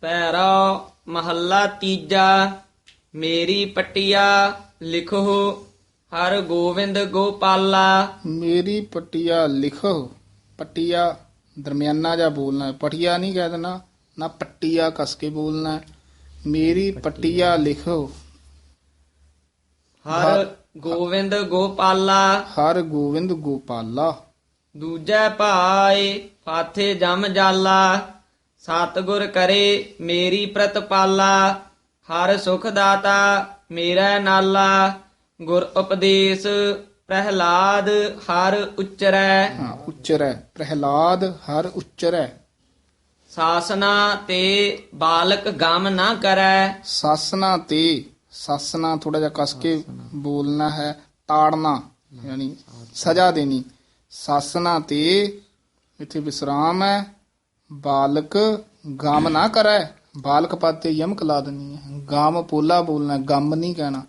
ਪੈਰਾ ਮਹੱਲਾ ਤੀਜਾ ਮੇਰੀ ਪਟਿਆ ਲਿਖੋ ਹਰ ਗੋਬਿੰਦ ਗੋਪਾਲਾ। ਮੇਰੀ ਪਟਿਆ ਲਿਖੋ ਪਟਿਆ ਦਰਮਿਆਨਾ ਜਾ ਬੋਲਣਾ ਹੈ। ਪਟਿਆ ਨਹੀਂ ਕਹਿ ਦੇਣਾ ਨਾ ਪਟਿਆ ਕਸ ਕੇ ਬੋਲਣਾ। ਹੈ। ਮੇਰੀ ਪਟਿਆ। ਲਿਖੋ। ਹਰ ਗੋਬਿੰਦ ਗੋਪਾਲਾ। ਹਰ ਗੋਬਿੰਦ ਗੋਪਾਲਾ। ਦੂਜੈ ਭਾਏ ਫਾਥੇ ਜਮ ਜਾਲਾ। ਸਤਿਗੁਰ ਕਰੇ ਮੇਰੀ ਪ੍ਰਤਪਾਲਾ ਹਰ ਸੁਖ ਦਾਤਾ ਮੇਰਾ ਨਾਲਾ। ਗੁਰ ਉਪਦੇਸ਼ ਪ੍ਰਹਿਲਾਦ ਹਰ ਉਚਰੈ। ਹਾਂ ਉਚਰੈ ਪ੍ਰਹਿਲਾਦ ਹਰ ਉਚਰੈ। ਸਾਸਨਾ ਤੇ ਬਾਲਕ ਗਮ ਨਾ ਕਰੈ। ਸਾਸਨਾ ਤੇ ਸਾਸਨਾ ਥੋੜਾ ਜਿਹਾ ਕਸ ਕੇ ਬੋਲਣਾ ਹੈ ਤਾੜਨਾ ਯਾਨੀ ਸਜ਼ਾ ਦੇਣੀ। ਸਾਸਨਾ ਤੇ ਇੱਥੇ ਵਿਸਰਾਮ ਹੈ। ਬਾਲਕ ਗਮ ਨਾ ਕਰੈ ਬਾਲਕ ਪਦ ਤੇ ਯਮਕ ਲਾ ਦੇਣੀ ਹੈ। ਗਮ ਪੋਲਾ ਬੋਲਣਾ ਗਮ ਨਹੀਂ ਕਹਿਣਾ।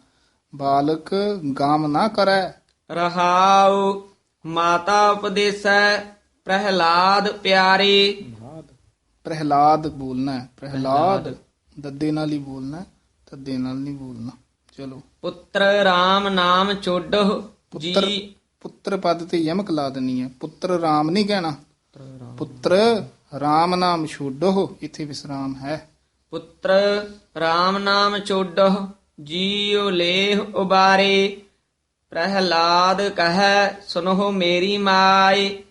ਬਾਲਕ ਗਮ ਨਾ ਕਰੈ। ਰਹਾਉ ਮਾਤਾ ਉਪਦੇਸੈ ਪ੍ਰਹਿਲਾਦ ਪਿਆਰੇ। ਪ੍ਰਹਿਲਾਦ। ਬੋਲਣਾ ਪ੍ਰਹਿਲਾਦ ਦੱਦੇ ਨਾਲ ਹੀ ਬੋਲਣਾ ਤੱਦੇ ਨਾਲ ਨਹੀਂ ਬੋਲਣਾ। ਚਲੋ। ਪੁੱਤਰ RAM ਨਾਮ ਛੋਡੋ ਪੁੱਤਰ ਜੀ। ਪੁੱਤਰ ਪਦ ਤੇ ਯਮਕ ਲਾ ਦੇਣੀ ਹੈ। ਪੁੱਤਰ ਰਾਮ ਨਹੀਂ ਕਹਿਣਾ। ਪੁੱਤਰ ਰਾਮ ਨਾਮ ਛੋਡੋ ਇੱਥੇ ਵਿਸਰਾਮ ਹੈ। ਪੁੱਤਰ RAM ਨਾਮ ਛੋਡੋ ਜੀਉ ਲੇਹ ਉਬਾਰੇ। ਪ੍ਰਹਿਲਾਦ ਕਹੈ ਸੁਨੋ ਮੇਰੀ ਮਾਈ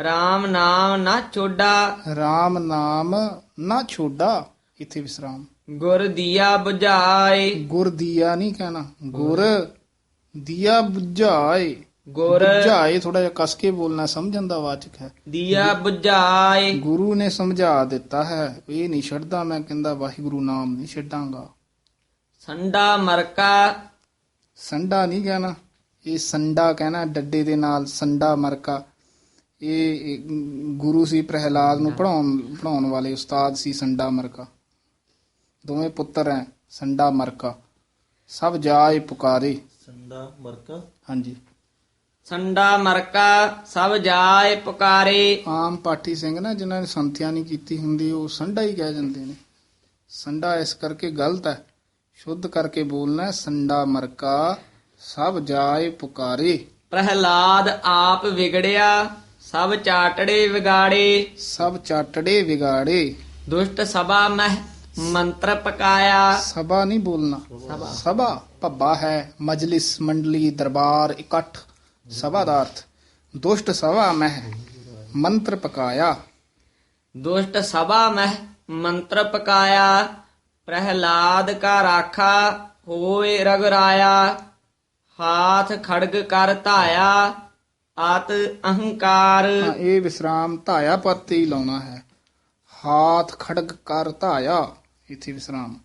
RAM ਨਾਮ ਨਾ ਛੋਡਾ। ਰਾਮ ਨਾਮ ਨਾ ਛੋਡਾ ਇੱਥੇ ਵਿਸਰਾਮ। ਗੁਰ ਦੀਆ 부ਝਾਏ ਗੁਰ ਦੀਆ ਨਹੀਂ ਕਹਿਣਾ ਗੁਰ ਦੀਆ 부ਝਾਏ ਗੁਰ 부ਝਾਏ ਥੋੜਾ ਜਿਹਾ ਕਸ ਕੇ ਬੋਲਣਾ ਸਮਝਣ ਦਾ ਵਾਚਕ ਹੈ। ਦੀਆ 부ਝਾਏ ਗੁਰੂ ਨੇ ਸਮਝਾ ਦਿੱਤਾ ਹੈ ਇਹ ਨਹੀਂ ਛੱਡਦਾ ਮੈਂ ਕਹਿੰਦਾ ਵਾਹਿਗੁਰੂ ਨਾਮ ਨਹੀਂ ਛੱਡਾਂਗਾ। ਸੰਡਾ ਮਰਕਾ। ਸੰਡਾ ਨਹੀਂ ਕਹਿਣਾ ਇਹ ਸੰਡਾ ਕਹਿਣਾ ਡੱਡੇ ਦੇ ਨਾਲ ਸੰਡਾ ਮਰਕਾ। ਇਹ ਇਹ ਗੁਰੂ ਸੀ ਪ੍ਰਹਿਲਾਦ ਨੂੰ ਪੜਾਉਣ ਪੜਾਉਣ ਵਾਲੇ ਉਸਤਾਦ ਸੀ ਸੰਡਾ ਮਰਕਾ। ਦੋਵੇਂ ਪੁੱਤਰ ਹੈ ਸੰਡਾ ਮਰਕਾ। ਸਭ ਜਾਏ ਪੁਕਾਰੇ। ਸੰਡਾ ਮਰਕਾ? ਹਾਂਜੀ। ਸੰਡਾ ਮਰਕਾ ਸਭ ਜਾਏ ਪੁਕਾਰੇ। ਆਮ ਪਾਠੀ ਸਿੰਘ ਨਾ ਜਿਨ੍ਹਾਂ ਨੇ ਸੰਥਿਆ ਨਹੀਂ ਕੀਤੀ ਹੁੰਦੀ ਉਹ ਸੰਡਾ ਹੀ ਕਹਿ ਜਾਂਦੇ ਨੇ। ਸੰਡਾ ਇਸ ਕਰਕੇ ਗਲਤ ਹੈ। ਸ਼ੁੱਧ ਕਰਕੇ ਬੋਲਣਾ ਸੰਡਾ ਮਰਕਾ ਸਭ ਜਾਏ ਪੁਕਾਰੇ। ਪ੍ਰਹਿਲਾਦ ਆਪ ਵਿਗੜਿਆ ਸਭ ਚਾਟੜੇ ਵਿਗਾੜੇ। ਸਭ ਚਾਟੜੇ ਵਿਗਾੜੇ। ਦੁਸ਼ਟ ਸਭਾ ਮਹਿ ਮੰਤਰ ਪਕਾਇਆ। ਸਭਾ ਨਹੀਂ ਬੋਲਣਾ। ਸਭਾ ਭੱਬਾ ਹੈ ਮਜਲਿਸ ਮੰਡਲੀ ਦਰਬਾਰ ਇਕੱਠ। ਸਭਾ ਦਾ ਅਰਥ ਦੁਸ਼ਟ ਸਭਾ ਮਹਿ ਮੰਤਰ ਪਕਾਇਆ ਦੁਸ਼ਟ ਸਭਾ ਮਹਿ ਮੰਤਰ ਪਕਾਇਆ ਪ੍ਰਹਿਲਾਦ ਕਾ ਰਾਖਾ ਹੋਏ ਰਗਰਾਇਆ ਹਾਥ ਖੜਗ ਕਰ ਧਾਇਆ ਆਤ ਅਹੰਕਾਰ ਹਾਂ, ਇਹ ਵਿਸਰਾਮ ਧਾਇਆ ਪਦ ਤੇ ਹੀ ਲਾਉਣਾ ਹੈ ਹਾਥ ਖੜਗ ਕਰ ਧਾਇਆ ਇੱਥੇ ਵਿਸਰਾਮ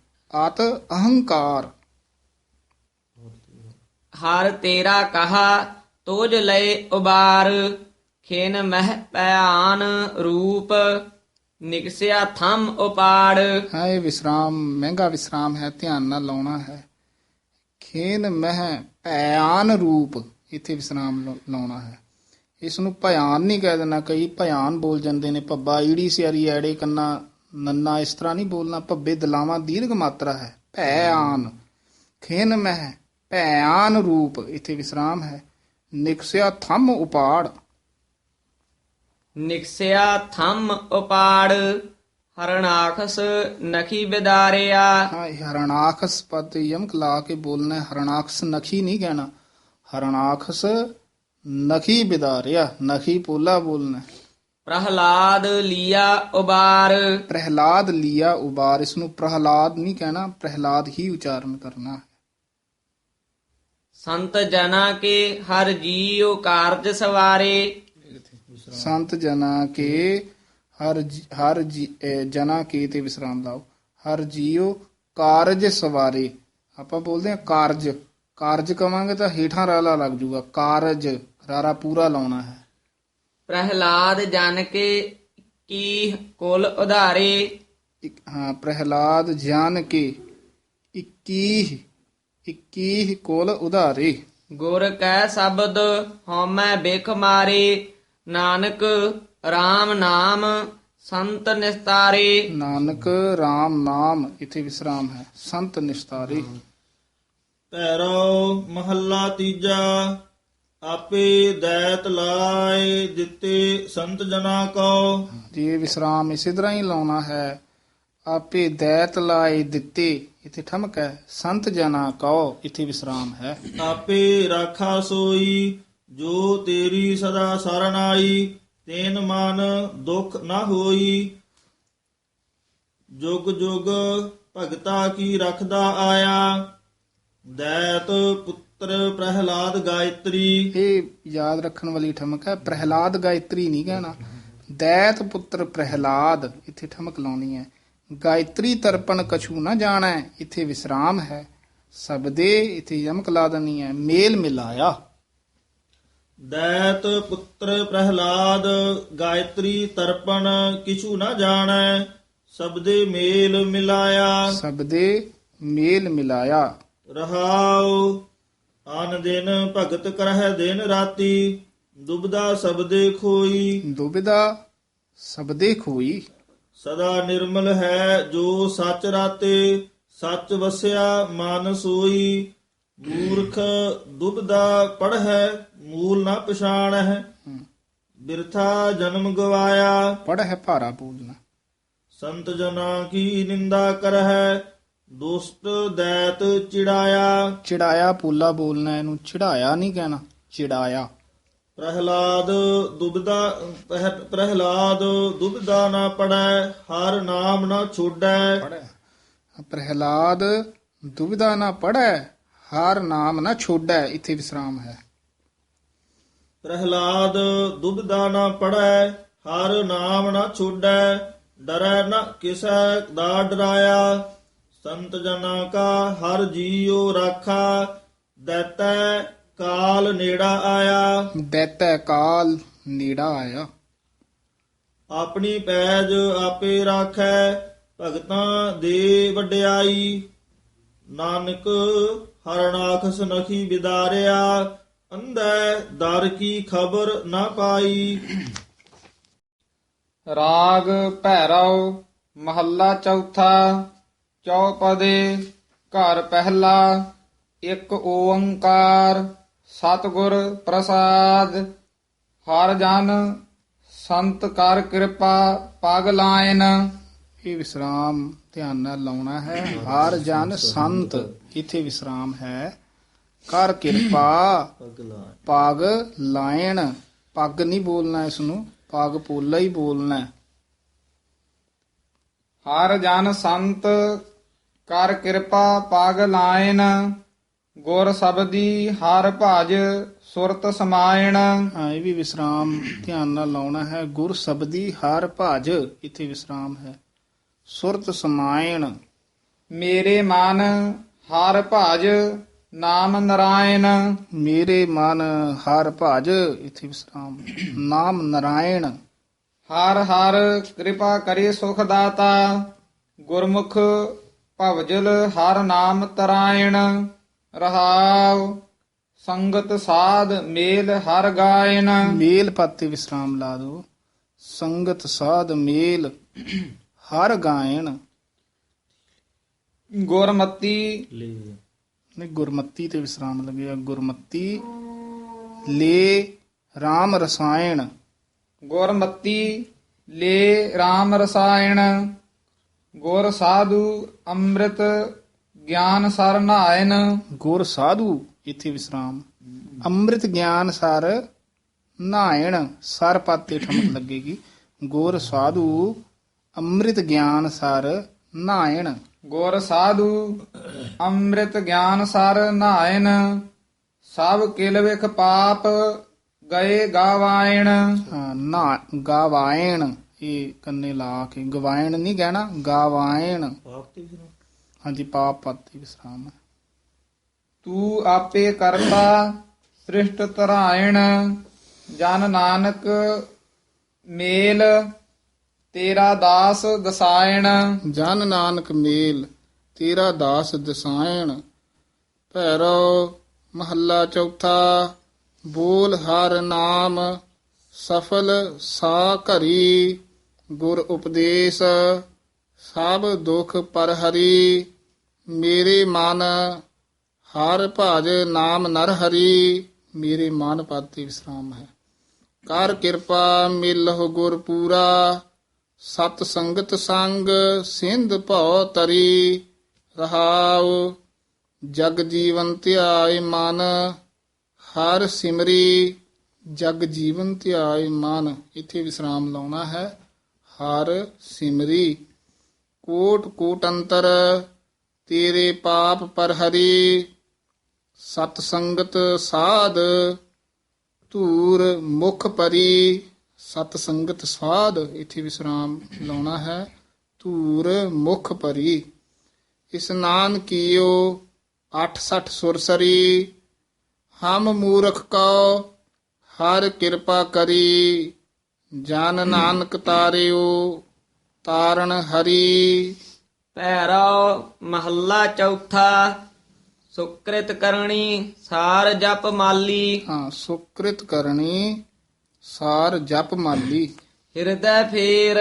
ਤੋਜ ਲਏ ਉਬਾਰ, ਖੇਨ ਮਹਿ ਪਿਆਨ ਰੂਪ, ਨਿਕਸਿਆ ਥੰਮ ਉਪਾੜ। ਹਾਂ ਵਿਸਰਾਮ, ਮਹਿੰਗਾ ਵਿਸਰਾਮ ਹੈ, ਧਿਆਨ ਨਾਲ ਲਾਉਣਾ ਹੈ। ਖੇਨ ਮਹਿ ਭਿਆਨ ਰੂਪ, ਇੱਥੇ ਵਿਸਰਾਮ ਲਾਉਣਾ ਹੈ। ਇਸ ਨੂੰ ਭਿਆਨ ਨਹੀਂ ਕਹਿ ਦੇਣਾ, ਕਈ ਭਿਆਨ ਬੋਲ ਜਾਂਦੇ ਨੇ ਪੱਬਾ ਈੜੀ ਸਿਆਰੀ ਐੜੇ ਕੰਨਾ, ਨੰਨਾ, ਇਸ ਤਰ੍ਹਾਂ ਨਹੀਂ ਬੋਲਣਾ, ਭੱਬੇ ਦਲਾਵਾਂ ਦੀਰਘ ਮਾਤਰਾ ਹੈ, ਭਿਆਨ। ਖੇਨ ਮਹਿ ਭਿਆਨ ਰੂਪ, ਇੱਥੇ ਵਿਸਰਾਮ ਹੈ। ਨਿਕਸਿਆ ਥੰਮ ਉਪਾੜ ਨਿਕਸਿਆ ਥੰਮ ਉਪਾੜ ਹਰਣਾਖਸ ਨਖੀ ਬਿਦਾਰਿਆ ਹਾਂ ਹਰਣਾਖਸ ਪਦ ਯਮਕ ਲਾ ਕੇ ਬੋਲਣਾ। ਹਰਣਾਖਸ ਨਖੀ ਨਹੀਂ ਕਹਿਣਾ ਹਰਣਾਖਸ ਨਖੀ ਬਿਦਾਰਿਆ ਨਖੀ ਪੋਲਾ ਬੋਲਣਾ। ਪ੍ਰਹਲਾਦ ਲੀਆ ਉਬਾਰ ਪ੍ਰਹਿਲਾਦ ਲਿਆ ਉਬਾਰ ਇਸ ਨੂੰ ਪ੍ਰਹਲਾਦ ਨਹੀਂ ਕਹਿਣਾ ਪ੍ਰਹਿਲਾਦ ਹੀ ਉਚਾਰਨ ਕਰਨਾ ਸੰਤ ਜਨਾ ਕੇ ਹਰ ਜੀਉ ਕਾਰਜ ਸਵਾਰੇ। ਸੰਤ ਜਨਾ ਕੇ ਹਰ ਹਰ ਜਨਾ ਕੇ ਤੇ ਵਿਸਰਾਮ ਲਾਓ। ਹਰ ਜੀਉ ਕਾਰਜ ਸਵਾਰੇ। ਆਪਾਂ ਬੋਲਦੇ ਹਾਂ ਕਾਰਜ। ਕਾਰਜ ਕਵਾਂਗੇ ਤਾਂ ਹੇਠਾਂ ਰਾਲਾ ਲੱਗ ਜੂਗਾ। ਕਾਰਜ ਰਾਰਾ ਪੂਰਾ ਲਾਉਣਾ ਹੈ। ਪ੍ਰਹਿਲਾਦ ਜਨ ਕੇ ਕੀ ਕੁਲ ਉਧਾਰੇ। ਹਾਂ ਪ੍ਰਹਿਲਾਦ ਜਾਨ ਕੇ 21 21 ਕੋਲ ਉਧਾਰੇ। ਗੁਰ ਕੈ ਸ਼ਬਦ ਹਉਮੈ ਬਿਖ ਮਾਰੇ ਨਾਨਕ RAM ਨਾਮ ਸੰਤ ਨਿਸਤਾਰੇ। ਨਾਨਕ RAM ਨਾਮ ਇਥੇ ਵਿਸਰਾਮ ਹੈ। ਸੰਤ ਨਿਸਤਾਰੇ। ਪੈਰੋ ਮਹੱਲਾ ਤੀਜਾ ਆਪੇ ਦੈਤ ਲਾਏ ਦਿੱਤੇ ਸੰਤ ਜਨਾ ਕੋ। ਜੀ ਵਿਸਰਾਮ ਇਸੇ ਤਰ੍ਹਾਂ ਹੀ ਲਾਉਣਾ ਹੈ ਆਪੇ ਦੈਤ ਲਾਏ ਦਿੱਤੇ ਇਥੇ ਠਮਕ ਹੈ ਸੰਤ ਜਨਾ ਕਹੋ ਇਥੇ ਵਿਸਰਾਮ ਹੈ ਆਪੇ ਰਾਖਾ ਸੋਈ ਜੋ ਤੇਰੀ ਸਦਾ ਸਰਣ ਆਈ ਤੈਨ ਮਨ ਦੁਖ ਨਾ ਹੋਈ ਜੁਗ ਜੁਗ ਭਗਤਾ ਕੀ ਰਖਦਾ ਆਇਆ ਦੈਤ ਪੁੱਤਰ ਪ੍ਰਹਿਲਾਦ ਗਾਇਤਰੀ ਇਹ ਯਾਦ ਰੱਖਣ ਵਾਲੀ ਠਮਕ ਹੈ ਪ੍ਰਹਿਲਾਦ ਗਾਇਤਰੀ ਨਹੀਂ ਕਹਿਣਾ ਦੈਤ ਪੁੱਤਰ ਪ੍ਰਹਿਲਾਦ ਇੱਥੇ ਠਮਕ ਲਾਉਣੀ ਹੈ ਗਾਇਤਰੀ ਤਰਪਣ ਕਛੂ ਨਾ ਜਾਣੈ ਇੱਥੇ ਵਿਸਰਾਮ ਹੈ। ਸਬਦੇ ਇੱਥੇ ਯਮਕ ਲਾ ਦੇਣੀ ਹੈ ਮੇਲ ਮਿਲਾਇਆ। ਦੈਤ ਪੁੱਤਰ ਪ੍ਰਹਿਲਾਦ ਗਾਇਤਰੀ ਤਰਪਣ ਕਿਛੂ ਨਾ ਜਾਣੈ ਸਬਦੇ ਮੇਲ ਮਿਲਾਇਆ। ਸਬਦੇ ਮੇਲ ਮਿਲਾਇਆ। ਰਹਾਉ ਆਨ ਦਿਨ ਭਗਤ ਕਰਹਿ ਦਿਨ ਰਾਤੀ ਦੁਬਦਾ ਸਬਦੇ ਖੋਈ। ਦੁਬਿਦਾ ਸਬਦੇ ਖੋਈ। ਸਦਾ ਨਿਰਮਲ ਹੈ ਜੋ ਸੱਚ ਰਾਤੇ ਸੱਚ ਵਸਿਆ ਮਨ ਸੋਈ। ਮੂਰਖ ਦੁਬਦਾ ਪੜ੍ਹੈ ਮੂਲ ਨਾ ਪਛਾਣੈ ਬਿਰਥਾ ਜਨਮ ਗਵਾਇਆ। ਪੜ ਹੈ ਭਾਰਾ ਬੋਲਣਾ ਸੰਤ ਜਨਾ ਕੀ ਨਿੰਦਾ ਕਰਹਿ ਦੁਸ਼ਟ ਦੈਤ ਚਿੜਾਇਆ। ਚਿੜਾਇਆ ਪੂਲਾ ਬੋਲਣਾ ਇਹਨੂੰ ਚਿੜਾਇਆ ਨਹੀਂ ਕਹਿਣਾ ਚਿੜਾਇਆ। ਪ੍ਰਹਿਲਾਦ ਦੁਬਦਾ ਪ੍ਰਹ- ਪ੍ਰਹਿਲਾਦ ਦੁਬਦਾ ਨਾ ਪੜੈ ਹਰ ਨਾਮ ਨਾ ਛੋਡੈ। ਪ੍ਰਹਿਲਾਦ ਦੁਬਿਧਾ ਨਾ ਪੜੈ ਹਰ ਨਾਮ ਨਾ ਛੋਡੈ ਇੱਥੇ ਵਿਸਰਾਮ ਹੈ। ਪ੍ਰਹਿਲਾਦ ਦੁਬਦਾ ਨਾ ਪੜੈ ਹਰ ਨਾਮ ਨਾ ਛੋਡੈ ਡਰੈ ਨਾ ਕਿਸੈ ਦਾ ਡਰਾਇਆ ਸੰਤ ਜਨਾ ਕਾ ਹਰ ਜੀਉ ਰਾਖਾ ਦੈਤੈ ਕਾਲ ਨੇੜਾ ਆਇਆ। ਦੈਤੈ ਕਾਲ ਨੇੜਾ ਆਇਆ। ਆਪਣੀ ਪੈਜ ਆਪੇ ਰਾਖੈ ਭਗਤਾਂ ਦੇ ਵਡਿਆਈ। ਨਾਨਕ ਹਰਨਾਖਸ ਨਖੀ ਵਿਦਾਰਿਆ ਅੰਧੈ ਦਰ ਕੀ ਖਬਰ ਨਾ ਪਾਈ। ਰਾਗ ਭੈਰਵ ਮਹੱਲਾ ਚੌਥਾ ਚੌਪਦੇ ਘਰ ਪਹਿਲਾ ਇੱਕ ਓੰਕਾਰ। ਸਤਿਗੁਰ ਪ੍ਰਸਾਦ, ਹਰ ਜਨ ਸੰਤ ਕਰ ਕਿਰਪਾ, ਪਗ ਲਾਇਨ। ਇਹ ਵਿਸਰਾਮ ਧਿਆਨ ਨਾਲ ਲਾਉਣਾ ਹੈ। ਹਰ ਜਨ ਸੰਤ ਇੱਥੇ ਵਿਸਰਾਮ ਹੈ। ਕਰ ਕਿਰਪਾ, ਪਗ ਲਾਇਣ ਪੱਗ ਨਹੀਂ ਬੋਲਣਾ ਇਸ ਨੂੰ ਪਗ ਪੋਲਾ ਹੀ ਬੋਲਣਾ। ਹਰ ਜਨ ਸੰਤ ਕਰ ਕਿਰਪਾ, ਪਗ ਲਾਇਨ। ਗੁਰ ਸਬਦੀ ਹਰ ਭਜ ਸੁਰਤ ਸਮਾਇਣ। ਹਾਂ ਇਹ ਵੀ ਵਿਸਰਾਮ ਧਿਆਨ ਨਾਲ ਲਾਉਣਾ ਹੈ। ਗੁਰ ਸਬਦੀ ਹਰ ਭਜ ਇੱਥੇ ਵਿਸਰਾਮ ਹੈ। ਸੁਰਤ ਸਮਾਇਣ। ਮੇਰੇ ਮਨ ਹਰ ਭਜ ਨਾਮ ਨਰਾਇਣ। ਮੇਰੇ ਮਨ ਹਰ ਭਜ ਇੱਥੇ ਵਿਸਰਾਮ ਨਾਮ ਨਰਾਇਣ। ਹਰ ਹਰ ਕਿਰਪਾ ਕਰੇ ਸੁਖ ਦਾਤਾ। ਗੁਰਮੁਖ ਭਵਜਲ ਹਰ ਨਾਮ ਤਰਾਇਣ। ਰਹਾਉ ਸੰਗਤ ਸਾਧ ਮੇਲ ਹਰ ਗਾਇਨ। ਮੇਲ ਪਾਤੇ ਵਿਸਰਾਮ ਲਾ ਦੋ ਸੰਗਤ ਸਾਧ ਮੇਲ ਹਰ ਗਾਇਣ ਗੁਰਮਤੀ। ਨੇ ਗੁਰਮਤੀ ਤੇ ਵਿਸਰਾਮ ਲੱਗਿਆ ਗੁਰਮਤੀ। ਲੈ RAM ਰਸਾਇਣ। ਗੁਰਮਤੀ ਲੈ RAM ਰਸਾਇਣ। ਗੁਰ ਸਾਧੂ ਅੰਮ੍ਰਿਤ ਗਿਆਨ ਸਰਨਾਇਨ ਗੁਰ ਸਾਧੂ ਇੱਥੇ ਵਿਸਰਾਮ। ਅੰਮ੍ਰਿਤ ਗਿਆਨ ਸਰ ਨਾਇਣ ਸਰ ਪਾਤੇ ਠਮਕ ਲੱਗੇਗੀ। ਗੁਰ ਸਾਧੂ ਅੰਮ੍ਰਿਤ ਗਿਆਨ ਸਰ ਨਾਇਣ ਗੁਰ ਸਾਧੂ ਅੰਮ੍ਰਿਤ ਗਿਆਨ ਸਰ ਨਾਇਨ। ਸਭ ਕਿਲ ਵਿਖ ਪਾਪ ਗਏ ਗਾਵਾਇਣ। ਨਾ ਗਾਵਾਇਣ ਇਹ ਕੰਨੇ ਲਾ ਕੇ। ਗਵਾਇਣ ਨਹੀਂ ਕਹਿਣਾ ਗਾਵਾਇਣ। ਹਾਂਜੀ ਪਾਪ ਪਾਤੇ ਵਿਸਰਾਮ ਹੈ। ਤੂੰ ਆਪੇ ਕਰਤਾ ਸ੍ਰਿਸ਼ਟ ਤਰਾਇਣ ਜਨ ਨਾਨਕ ਮੇਲ ਤੇਰਾ ਦਾਸ ਦਸਾਇਣ। ਜਨ ਨਾਨਕ ਮੇਲ ਤੇਰਾ ਦਾਸ ਦਸਾਇਣ। ਭੈਰੋ ਮਹੱਲਾ ਚੌਥਾ ਬੋਲ ਹਰ ਨਾਮ ਸਫਲ ਸਾ ਘਰੀ ਗੁਰ ਉਪਦੇਸ਼। ਸਭ ਦੁਖ ਪਰ ਹਰੀ, ਮੇਰੇ ਮਨ ਹਰ ਭਜ ਨਾਮ ਨਰ ਹਰੀ, ਮੇਰੇ ਮਨ ਪਾਤੀ ਵਿਸਰਾਮ ਹੈ। ਕਰ ਕਿਰਪਾ ਮਿਲਹੁ ਗੁਰ ਪੂਰਾ, ਸਤ ਸੰਗਤ ਸੰਗ ਸਿੰਧ ਭਉ ਤਰੀ, ਰਹਾਉ ਜਗ ਜੀਵਨ ਧਿਆਇ ਮਨ, ਹਰ ਸਿਮਰੀ ਜਗ ਜੀਵਨ ਧਿਆਏ ਮਨ। ਇੱਥੇ ਵਿਸਰਾਮ ਲਾਉਣਾ ਹੈ, ਹਰ ਸਿਮਰੀ ਕੋਟ ਕੋਟ ਅੰਤਰ ਤੇਰੇ ਪਾਪ ਪਰ ਹਰੀ, ਸਤ ਸੰਗਤ ਸਾਧ, ਧੂਰ ਮੁਖ ਪਰੀ, ਸਤ ਸੰਗਤ ਸਾਧ। ਇਥੇ ਵਿਸਰਾਮ ਲਾਉਣਾ ਹੈ। ਧੂਰ ਮੁਖ ਪਰੀ। ਇਸਨਾਨ ਕੀਓ 68 ਸੁਰਸਰੀ ਹਮ ਮੂਰਖ ਕਉ, ਹਰ ਕਿਰਪਾ ਕਰੀ। ਜਨ ਨਾਨਕ ਤਾਰਿਓ ਤਾਰਨ ਹਰੀ। ਪੈਰੋ ਮਹੱਲਾ ਚੌਥਾ ਸੁਕ੍ਰਿਤ ਕਰਨੀ ਸਾਰ ਜਪ ਮਾਲੀ। ਹਾਂ ਸੁਕ੍ਰਿਤ ਕਰਨੀ ਸਾਰ ਜਪ ਮਾਲੀ। ਹਿਰਦੈ ਫੇਰ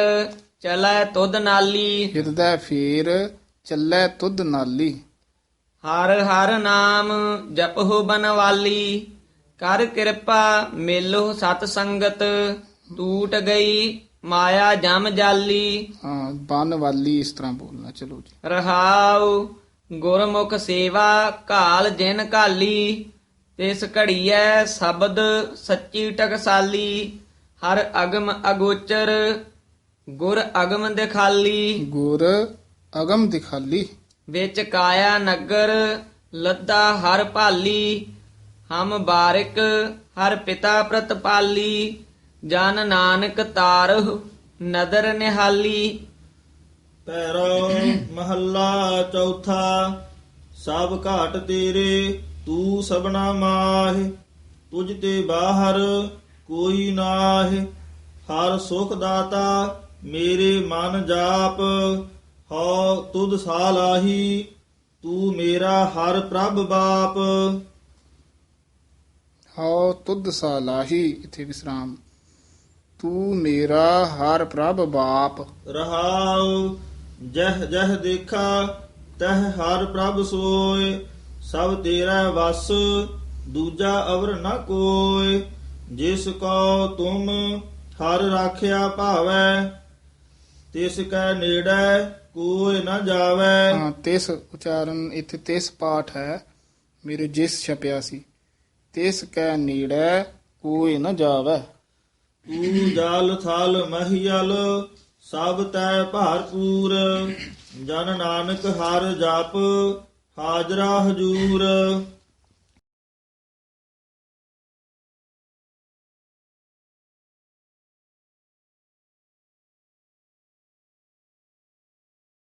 ਚਲੈ ਤੁਧ ਨਾਲੀ। ਹਿਰਦੈ ਫੇਰ ਚੱਲੈ ਤੁਧ ਨਾਲੀ। ਹਰ ਹਰ ਨਾਮ ਜਪਹੁ ਬਨਵਾਲੀ। ਕਰ ਕਿਰਪਾ ਮੇਲੋ ਸਤ ਸੰਗਤ ਟੂਟ ਗਈ ਮਾਇਆ ਜਮ ਜਾਲੀ। ਹਾਂ ਬਨ ਵਾਲੀ ਇਸ ਤਰ੍ਹਾਂ ਬੋਲਣਾ ਚਲੋ ਜੀ। ਰਹਾਉ ਗੁਰਮੁਖ ਸੇਵਾ ਕਾਲ ਜਿਨ ਕਾਲੀ ਤਿਸ ਘੜੀਐ ਸ਼ਬਦ ਸੱਚੀ ਟਕਸਾਲੀ। ਹਰ ਅਗਮ ਅਗੋਚਰ ਗੁਰ ਅਗਮ ਦਿਖਾਲੀ। ਗੁਰ ਅਗਮ ਦਿਖਾਲੀ। ਵਿੱਚ ਕਾਇਆ ਨਗਰ ਲੱਦਾ ਹਰ ਭਾਲੀ। ਹਮ ਬਾਰਿਕ ਹਰ ਪਿਤਾ ਪ੍ਰਤਪਾਲੀ। ਜਨ ਨਾਨਕ ਤਾਰਹੁ ਨਦਰ ਨਿਹਾਲੀ। ਪੈਰੋ ਮਹੱਲਾ ਚੌਥਾ ਸਭ ਘਾਟ ਤੇਰੇ ਤੂੰ ਸਭਨਾ ਮਾਹਿ। ਤੁਝ ਤੇ ਬਾਹਰ ਕੋਈ ਨਾਹਿ। ਹਰ ਸੁਖ ਦਾਤਾ ਮੇਰੇ ਮਨ ਜਾਪ। ਹਉ ਤੁਧ ਸਾਲਾਹੀ ਤੂੰ ਮੇਰਾ ਹਰ ਪ੍ਰਭ ਬਾਪ। ਹਉ ਤੁਧ ਸਾਲਾਹੀ ਇਥੇ ਵਿਸਰਾਮ। ਤੂੰ ਮੇਰਾ ਹਰ ਪ੍ਰਭ ਬਾਪ। ਰਹਾਉ ਜਹ ਜਹ ਦੇਖਾ ਤਹ ਹਰ ਪ੍ਰਭ ਸੋਏ। ਸਭ ਤੇਰਾ ਵਸ ਦੂਜਾ ਅਵਰ ਨ ਕੋਇ ਜਿਸ ਕੋ ਤੁਮ ਹਰ ਰਾਖਿਆ ਭਾਵੈ ਤਿਸ ਕੈ ਨੇੜੈ ਕੋਈ ਨ ਜਾਵੈ। ਹਾਂ ਤਿਸ ਉਚਾਰਨ ਇੱਥੇ ਤਿਸ ਪਾਠ ਹੈ ਮੇਰੇ ਜਿਸ ਛਪਿਆ ਸੀ। ਤਿਸ ਕੈ ਨੇੜੈ ਕੋਈ ਨ ਜਾਵੇ। ਤੂੰ ਜਲ ਥਲ ਮਹੀਲ ਸਭ ਤੈ ਭਰਪੂਰ। ਜਨ ਨਾਨਕ ਹਰ ਜਪ ਹਾਜ਼ਰਾ ਹਜੂਰ।